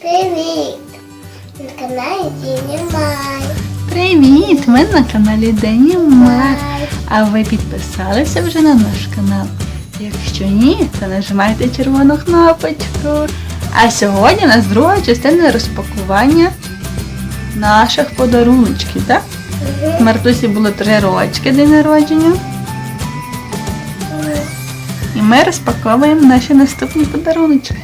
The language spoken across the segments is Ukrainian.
Привіт! На каналі Діні Май. Привіт! Ви на каналі Дені Мар. А ви підписалися вже на наш канал? Якщо ні, то нажимайте червону кнопочку. А сьогодні у нас друга частина розпакування наших подаруночків, так? Мартусі було три рочки день народження. І ми розпаковуємо наші наступні подарунки.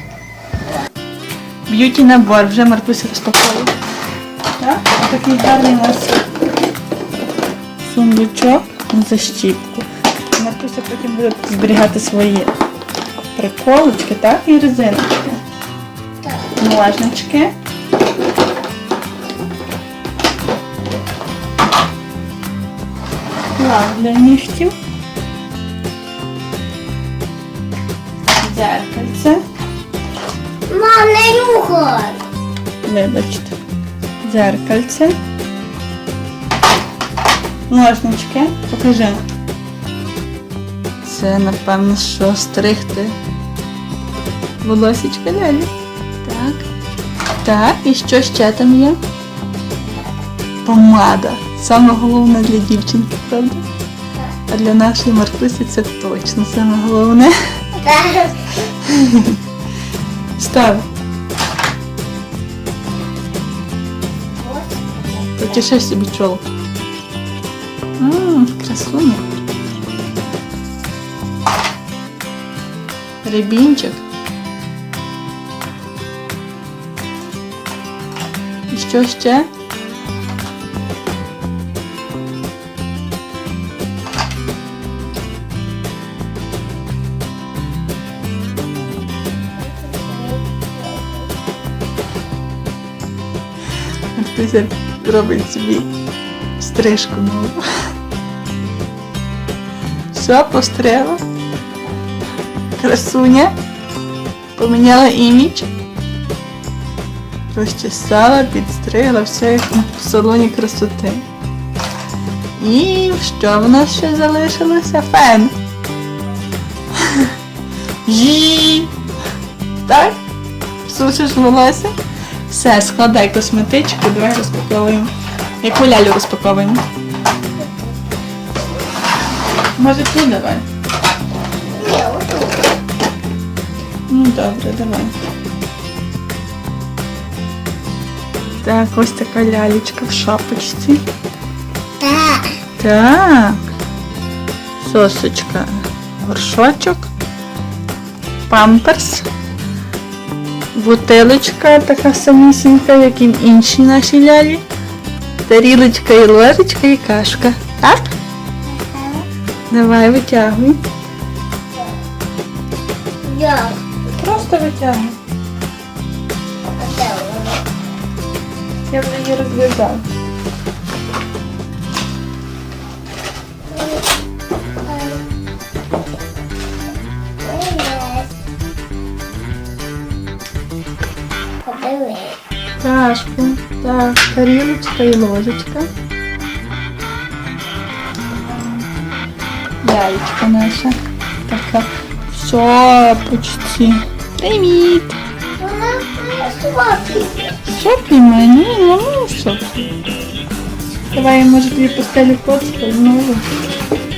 Б'юті набор вже Мартуся розпаковує. Так, такий гарний у нас сундучок на защіпку. Мартуся потім буде зберігати свої приколочки, так, і резиночки. Ножнички. Лак для нігтів. Дзеркальце. Вибачте. Дзеркальце. Ножнички. Покажи. Це, напевно, що стригти. Волосічка лялі. Так. Так, і що ще там є? Помада. Саме головне для дівчинки, правда? А для нашої Маркусі це точно саме головне. Так. Став. Потіши собі чолку. Ммм, красуня. Рябінчик. І що ще? Артуся робить собі стрижку нову. Все, постригла. Красуня. Поміняла імідж. Розчесала, підстригла, все як в салоні красоти. І що в нас ще залишилося? Фен. Жі. Так? Сушиш волосся? Все, складай косметичку, давай розпаковуємо. Яку лялю розпаковуємо? Може ти давай? Ні, отут. Ну добре, давай. Так, ось така лялечка в шапочці. Так. Так. Сосочка. Горшочок. Памперс. Бутилочка така самісінька, як і в іншій нашій лялі. Тарілочка і ложечка і кашка. Так? Давай витягуй. Як? Просто витягуй. Я вже її розв'язала. Кашку. Так, тарілочка і ложечка. Лялечка наша. Така в шапочці. Привіт! Вона не схватиться. Соплі мені, ну ну соплі. Давай, може тобі постелю коцка знову. Я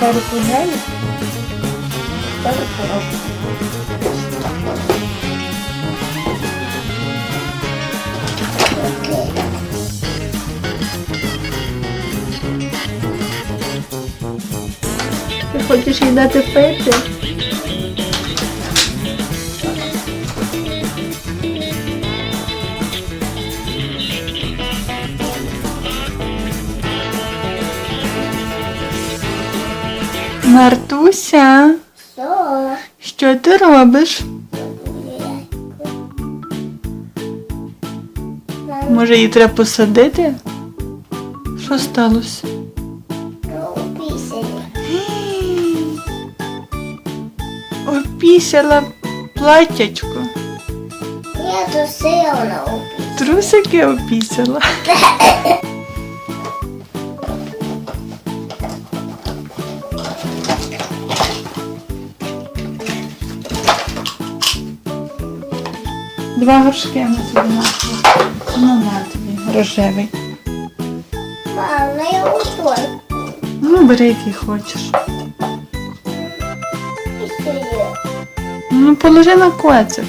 пару пограю. Пару коробок. Ти хочеш їй пити? Мартуся, Що? що ти робиш? Може її треба посадити? Що сталося? Опісяла платтячко. Я сильно убив. Трусики опісяла. Два горшки на тобі нашли. Ну на тобі, рожевий. Мама, я той. Ну, бери який хочеш. І ще є. Ну, положи на коцика.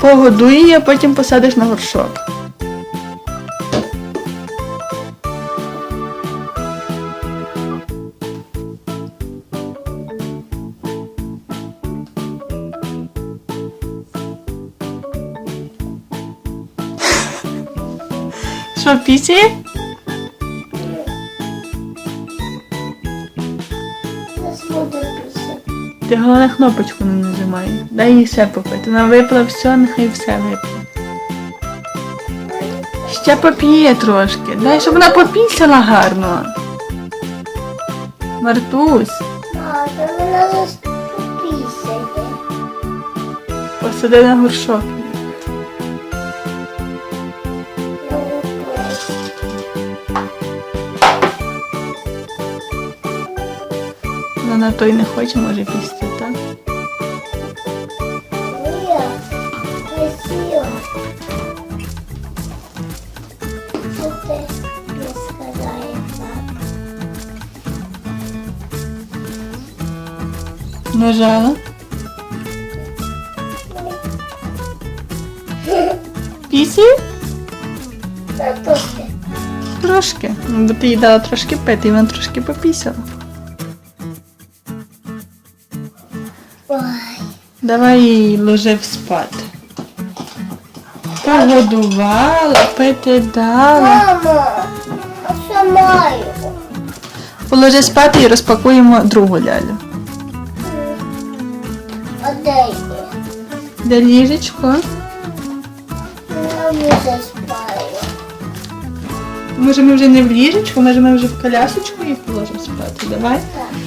Погодуй її, а потім посадиш на горшок. Що, пісі? Ти головне кнопочку не нажимай. Дай їй все попити. Вона випила все, нехай все вип'є. Ще поп'є трошки. Дай, щоб вона попісила гарно. Мартусь, Мама, вона зараз пісяє. посади на горшок. Вона той не хоче, може пісти, так? Ні, красиво. Що ти не сказає, папа? Нажала. Пісі? Та то. Трошки. Ну, ти їй дала трошки пити, і вона трошки попісила. Давай її ложив спати. Погодувала, пити дала. Мамо, а що маю? Положи спати і розпакуємо другу лялю. А де є? Де ліжечко? Я вже спаю. Може ми вже не в ліжечку, може ми вже в колясочку її положимо спати. Давай. Так.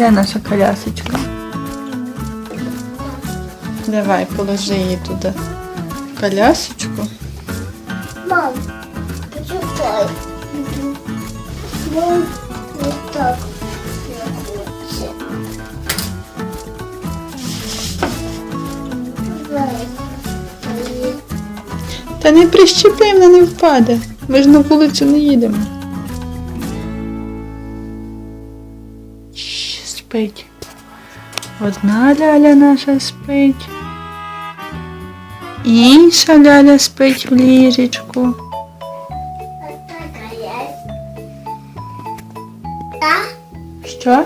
Де наша колясочка? Давай, положи її туди. Колясочку. Мам, почекай. Ну, не так Та не прищепи, вона не впаде. Ми ж на вулицю не їдемо. Спить. Одна ляля наша спить. Інша ляля спить в ліжечку. Що?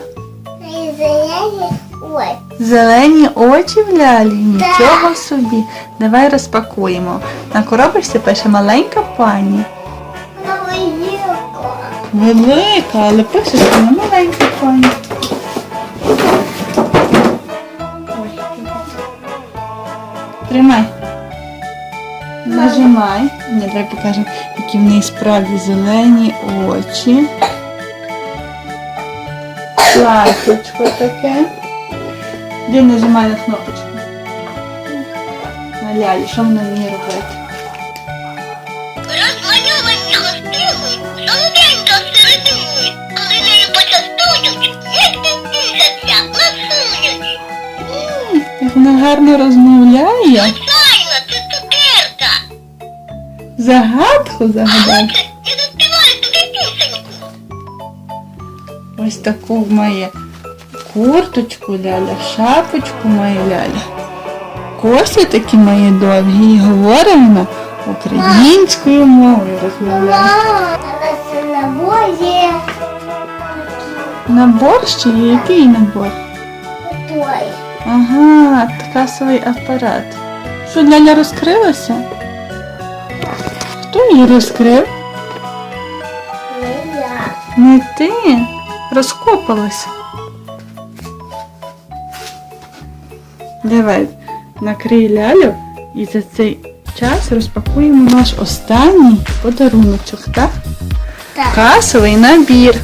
Зелені очі в лялі? Нічого собі. Давай розпакуємо. На коробочці пише маленька пані. Велика, але пише, що вона маленька пані. Тримай. Нажимай. Ні, давай покажемо, які в неї справді зелені очі. Платочко таке. Де нажимай на кнопочку. На лялі, що вона вміє робити? Вона гарно розмовляє. Файна, це цукерка. Загадку загадати. Я заспіваю тобі пісеньку. Ось таку має курточку ляля, шапочку має ляля. Коси такі має довгі і говорить вона українською мовою розмовляє. Набор ще є? Який набор? Той. Ага, касовий апарат. Що, ляля розкрилася? Хто її розкрив? Не я. Не ти. Розкопалася. Давай, накрий лялю і за цей час розпакуємо наш останній подаруночок, так? Так. Касовий набір.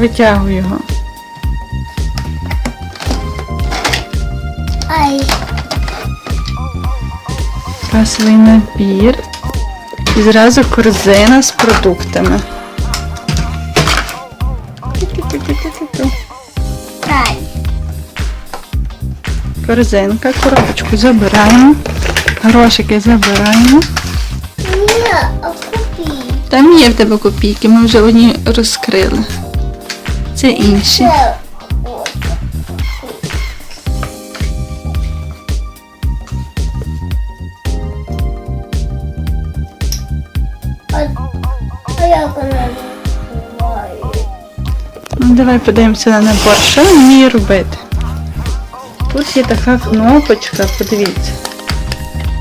Витягуй його. Ай, Касовий набір. І зразу корзина з продуктами. Ай. Корзинка, коробочку забираємо. Грошики забираємо. Ні, а купи. Там є в тебе копійки, ми вже одні розкрили. Це інші. Ну, давай подивимося на набор. Що він вміє робити? Тут є така кнопочка, подивіться.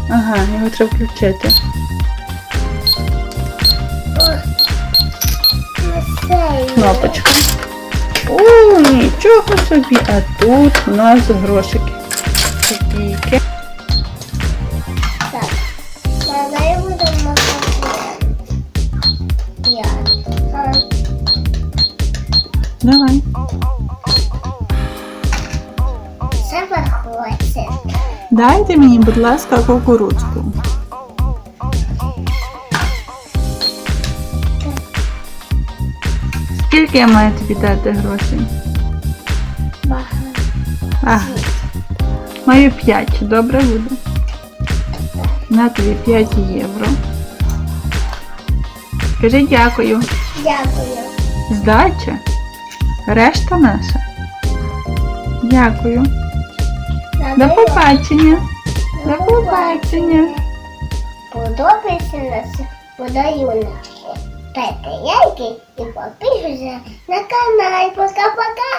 Ага, його треба включити. Кнопочка. О, нічого собі. А тут у нас грошики. Копійки. Так. Давай будемо. П'ять. Давай. Це виходить. Дайте мені, будь ласка, кукурудзку. Скільки я маю тобі дати грошей? Багато. Ага. Маю 5, добре буде? На тобі 5 євро. Скажи дякую. Дякую. Здача. Решта наша. Дякую. До побачення. До побачення. Подобається нас подарунок ставьте лайки и подписывайтесь на канал. Пока-пока!